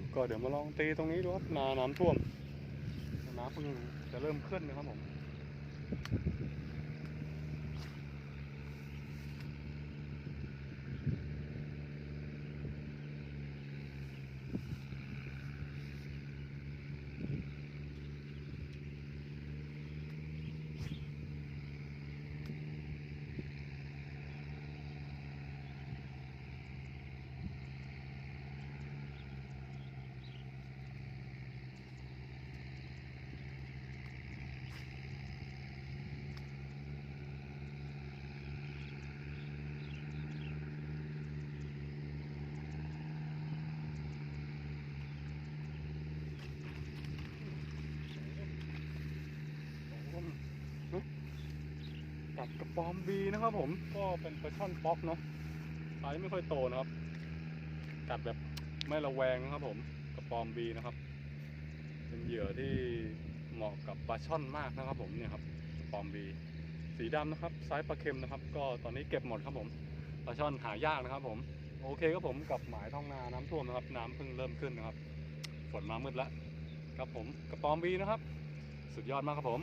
ผมก็เดี๋ยวมาลองตีตรงนี้ดูครับนาน้ำท่วมน้ำเพิ่งจะเริ่มขึ้นนะครับผม กับกระปอมบีนะครับผมก็เป็นปลาช่อนป๊อกเนาะไซส์ไม่ค่อยโตนะครับกัดแบบไม่ระแวงนะครับผมกระปอมบีนะครับ เป็นเหยื่อที่เหมาะกับปลาช่อนมากนะครับ ผมเนี่ยครับกระปอมบี สีดำนะครับไซส์ปลาเค็มนะครับ ก็ตอนนี้เก็บหมดครับผมปลาช่อนหายากนะครับ ผมโอเคครับผมกับหมายท้องนาน้ำท่วมนะครับ น้ำเพิ่งเริ่มขึ้นนะครับฝนมามืดแล้วครับผมกระปอมบีนะครับ สุดยอดมากครับผม